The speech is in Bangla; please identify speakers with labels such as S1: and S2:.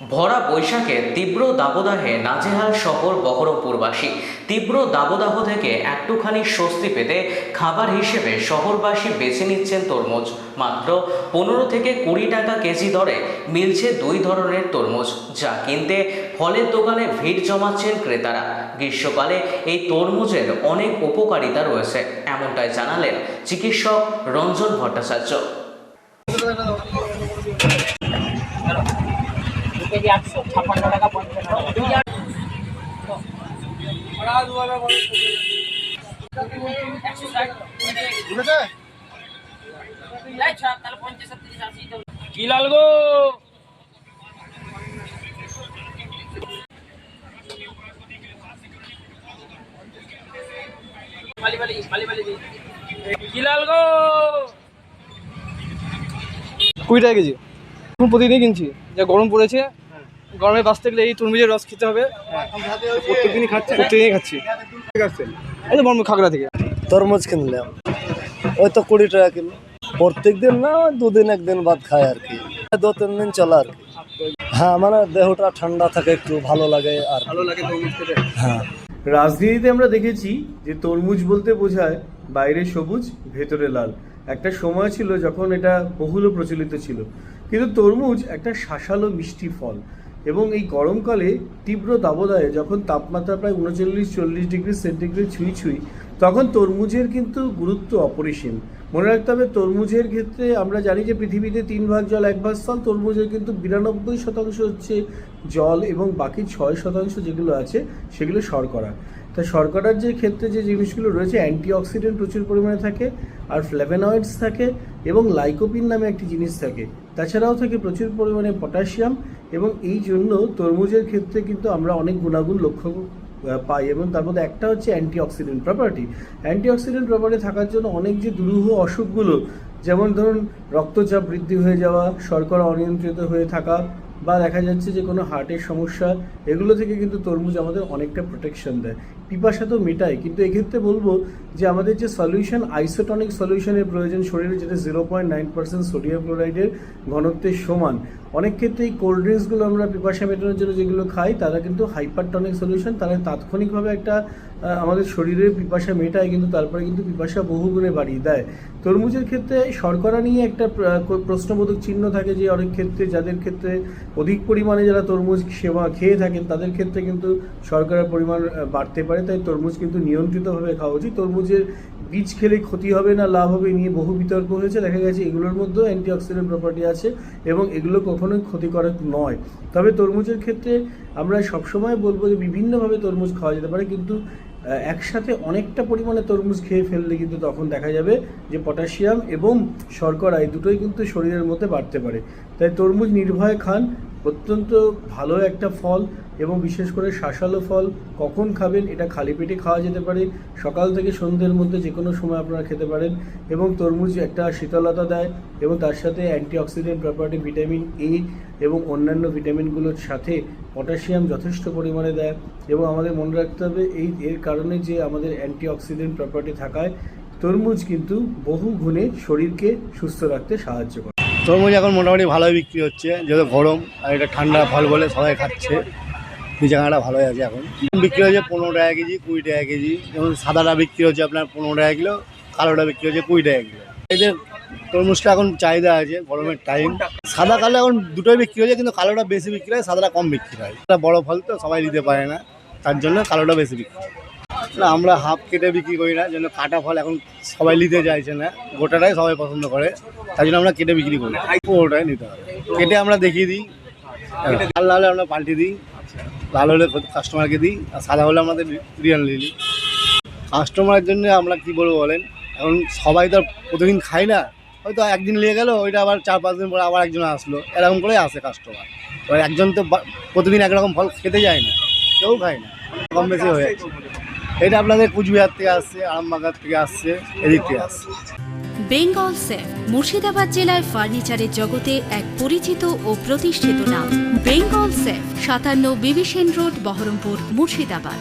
S1: ভরা বৈশাখে তীব্র দাবদাহে নাজেহাল শহর বহরমপুরবাসী। তীব্র দাবদাহ থেকে একটুখানি স্বস্তি পেতে খাবার হিসেবে শহরবাসী বেছে নিচ্ছেন তরমুজ। মাত্র পনেরো থেকে কুড়ি টাকা কেজি দরে মিলছে দুই ধরনের তরমুজ, যা কিনতে ফলের দোকানে ভিড় জমাচ্ছেন ক্রেতারা। গ্রীষ্মকালে এই তরমুজের অনেক উপকারিতা রয়েছে, এমনটাই জানালেন চিকিৎসক রঞ্জন ভট্টাচার্য।
S2: কেজি আটশো ছাপ্পান্ন টাকা
S3: কি লাল গো?
S4: কুড়ি টাকা কেজি। প্রতিদিনই কিনছি। যা গরম পড়েছে গরমে বাঁচতে গেলে এই তরমুজের রস খেতে হবে। প্রত্যেকদিনই খাচ্ছি। প্রত্যেকদিনই খাচ্ছি। এই তো বর্ম খাগড়া থেকে।
S5: তরমুজ কিনলাম। ওই তো কুড়ি টাকা কিলো। প্রত্যেক দিন না দুদিন একদিন বাদ খায় আর কি। দু তিন দিন চলে আর কি। হ্যাঁ মানে দেহটা ঠান্ডা থাকে একটু ভালো লাগে আর
S4: ভালো লাগে
S5: হ্যাঁ।
S6: রাজনীতিতে আমরা দেখেছি যে তরমুজ বলতে বোঝায় বাইরে সবুজ ভেতরে লাল। একটা সময় ছিল যখন এটা বহুল প্রচলিত ছিল। কিন্তু তরমুজ একটা শাসালো মিষ্টি ফল। এবং এই গরমকালে তীব্র দাবদাহে যখন তাপমাত্রা প্রায় উনচল্লিশ, চল্লিশ ডিগ্রি সেন্টিগ্রেড ছুঁই ছুঁই, তখন তরমুজের কিন্তু গুরুত্ব অপরিসীম। মনে রাখতে হবে, তরমুজের ক্ষেত্রে আমরা জানি যে পৃথিবীতে তিন ভাগ জল, এক ভাগ স্থল, তরমুজের কিন্তু বিরানব্বই শতাংশ হচ্ছে জল এবং বাকি ছয় শতাংশ যেগুলো আছে সেগুলো শর্করা। তা শর্করার যে ক্ষেত্রে যে জিনিসগুলো রয়েছে অ্যান্টিঅক্সিডেন্ট প্রচুর পরিমাণে থাকে, আর ফ্ল্যাভেনয়েডস থাকে, এবং লাইকোপিন নামে একটি জিনিস থাকে। তাছাড়াও থাকে প্রচুর পরিমাণে পটাশিয়াম এবং এই জন্য তরমুজের ক্ষেত্রে কিন্তু আমরা অনেক গুণাগুণ লক্ষ্য পাই, এবং তার মধ্যে একটা হচ্ছে অ্যান্টিঅক্সিডেন্ট প্রপার্টি অ্যান্টিঅক্সিডেন্ট প্রপার্টি থাকার জন্য অনেক যে দুরূহ অসুখগুলো, যেমন ধরুন রক্তচাপ বৃদ্ধি হয়ে যাওয়া, শর্করা অনিয়ন্ত্রিত হয়ে থাকা বা দেখা যাচ্ছে যে কোনো হার্টের সমস্যা, এগুলো থেকে কিন্তু তরমুজ আমাদের অনেকটা প্রোটেকশন দেয়। পিপাসা তো মেটায়, কিন্তু এক্ষেত্রে বলব যে আমাদের যে সলিউশন আইসোটনিক সলিউশনের প্রয়োজন শরীরে, যেটা zero point nine percent sodium ক্লোরাইডের ঘনত্বের সমান। অনেক ক্ষেত্রে এই কোল্ড ড্রিঙ্কসগুলো আমরা পিপাসা মেটানোর জন্য যেগুলো খাই, তারা কিন্তু হাইপারটনিক সলিউশন তারা তাৎক্ষণিকভাবে একটা আমাদের শরীরের পিপাসা মেটায় কিন্তু তারপরে কিন্তু পিপাসা বহুগুণে বাড়িয়ে দেয়। তরমুজের ক্ষেত্রে শর্করা নিয়ে একটা প্রশ্নবোধক চিহ্ন থাকে যে অনেক ক্ষেত্রে যাদের ক্ষেত্রে অধিক পরিমাণে যারা তরমুজ সেবা খেয়ে থাকেন, তাদের ক্ষেত্রে কিন্তু শর্করার পরিমাণ বাড়তে পারে। তাই তরমুজ কিন্তু নিয়ন্ত্রিতভাবে খাওয়া উচিত। তরমুজের বীজ খেলে ক্ষতি হবে না, লাভ হবে নিয়ে বহু বিতর্ক হয়েছে। দেখা গেছে এগুলোর মধ্যেও অ্যান্টিঅক্সিডেন্ট প্রপার্টি আছে এবং এগুলো কখনোই ক্ষতিকারক নয়। তবে তরমুজের ক্ষেত্রে আমরা সবসময় বলব যে বিভিন্নভাবে তরমুজ খাওয়া যেতে পারে, কিন্তু একসাথে অনেকটা পরিমাণে তরমুজ খেয়ে ফেললে কিন্তু তখন দেখা যাবে যে পটাশিয়াম এবং শর্করা এই দুটোই কিন্তু শরীরের মধ্যে বাড়তে পারে। তাই তরমুজ নির্ভয় খান অত্যন্ত ভালো একটা ফল এবং বিশেষ করে শাঁসালো ফল কখন খাবেন এটা খালি পেটে খাওয়া যেতে পারে, সকাল থেকে সন্ধ্যের মধ্যে যে কোনো সময় আপনারা খেতে পারেন এবং তরমুজ একটা শীতলতা দেয় এবং তার সাথে অ্যান্টিঅক্সিডেন্ট প্রপার্টি ভিটামিন এ এবং অন্যান্য ভিটামিনগুলোর সাথে পটাশিয়াম যথেষ্ট পরিমাণে দেয় এবং আমাদের মনে রাখতে হবে এই এর কারণে যে আমাদের অ্যান্টিঅক্সিডেন্ট প্রপার্টি থাকায় তরমুজ কিন্তু বহু গুণে শরীরকে সুস্থ রাখতে সাহায্য করে।
S5: তরমুজ এখন মোটামুটি ভালোই বিক্রি হচ্ছে, যেহেতু গরম আর এটা ঠান্ডা ফল বলে সবাই খাচ্ছে। জায়গাটা ভালোই আছে এখন। বিক্রি হচ্ছে পনেরো টাকা কেজি, কুড়ি টাকা কেজি। যেমন সাদাটা বিক্রি হচ্ছে আপনার পনেরো টাকা কিলো, কালোটা বিক্রি হচ্ছে কুড়ি টাকা কিলো। এদের তরমুজটা এখন চাহিদা আছে, গরমের টাইম সাদা কালো এখন দুটোই বিক্রি হয়েছে কিন্তু কালোটা বেশি বিক্রি হয়, সাদাটা কম বিক্রি হয়। বড় ফল তো, সবাই নিতে পারে না। তার জন্য কালোটা বেশি বিক্রি হয়। না, আমরা হাফ কেটে বিক্রি করি না জন্য কাটা ফল এখন সবাই নিতে চাইছে না। গোটাটাই সবাই পছন্দ করে তাই জন্য আমরা কেটে বিক্রি করি। পুরোটাই নিতে হবে। কেটে আমরা দেখিয়ে দিই। লাল না হলে আমরা পাল্টে দিই। লাল হলে কাস্টমারকে দিই। আর সাদা হলে আমাদের রিয়াল নিই। কাস্টমারের জন্য আমরা কি বলব বলেন? এখন সবাই তো প্রতিদিন খাই না। হয়তো একদিন নিয়ে গেল, ওইটা আবার চার পাঁচ দিন পরে আবার একজন আসলো। এরকম করে আসে কাস্টমার এবার একজন তো প্রতিদিন একরকম ফল খেতে যায় না। কেউ খায় না। কম বেশি হয়ে যাচ্ছে। এটা আপনাদের কুচবিহার থেকে আসছে আরামবাগার থেকে আসছে, এদিক থেকে আসছে।
S7: বেঙ্গল সেফ মুর্শিদাবাদ জেলায় ফার্নিচারের জগতে এক পরিচিত ও প্রতিষ্ঠিত নাম। বেঙ্গল সেফ সাতান্ন বিবিসেন রোড, বহরমপুর, মুর্শিদাবাদ।